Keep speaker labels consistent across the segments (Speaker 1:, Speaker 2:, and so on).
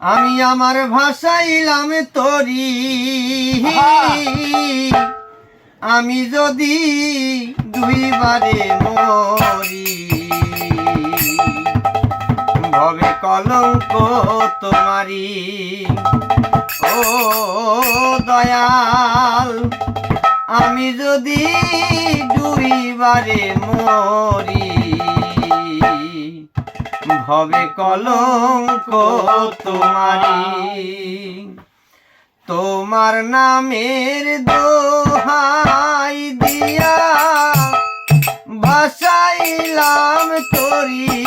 Speaker 1: আমি আমার ভাষাইলাম তরি। আমি যদি দুইবারে মরি ভবে কলঙ্ক তোমারি ও দয়াল আমি যদি দুইবারে মরি ভবে কলঙ্ক তোমারি তোমার নামের দোহাই দিয়া ভাসাইলাম তরি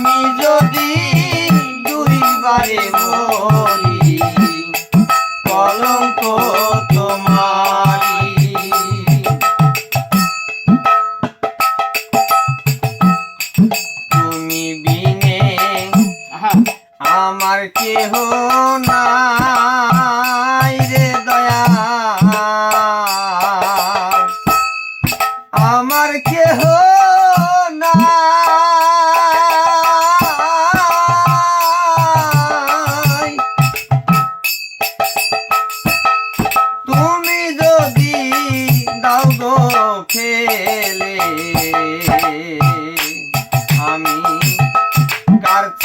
Speaker 1: আমি যদি দুইবারে মরি কলঙ্ক তোমারি তুমি বিনে আমার কেহ নাই।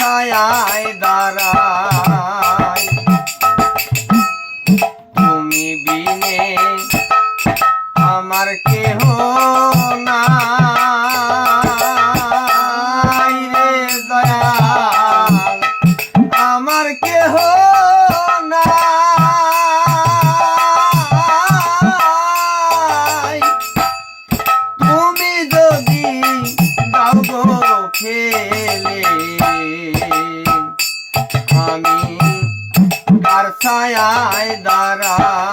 Speaker 1: কার ছায়ায় দাঁড়াই তুমি বিনে আমার কেহ নাই। কার ছায়ায়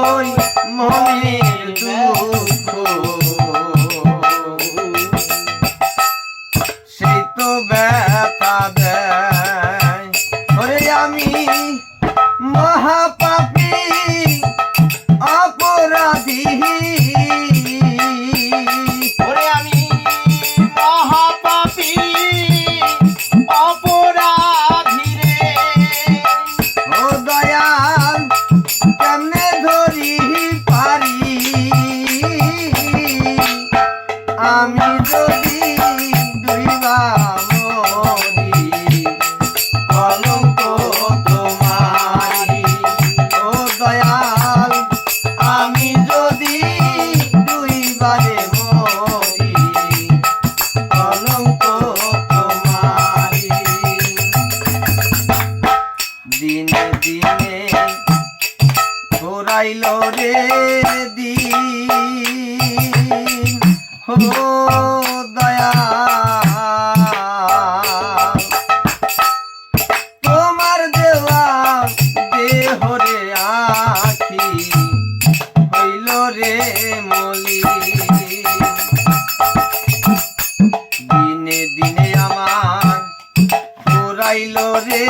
Speaker 1: কাছে দিনে দিনে আমার ফুরাইল রে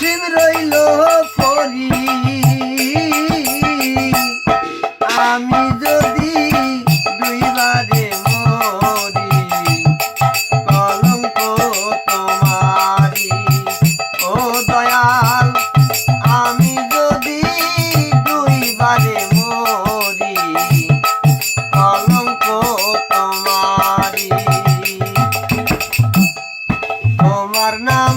Speaker 1: অসীম রইল করি আমি যদি দুইবারে মরি, কলঙ্ক তোমারি ও দয়াল, আমি যদি দুইবারে মরি, কলঙ্ক তোমারি তোমার নামের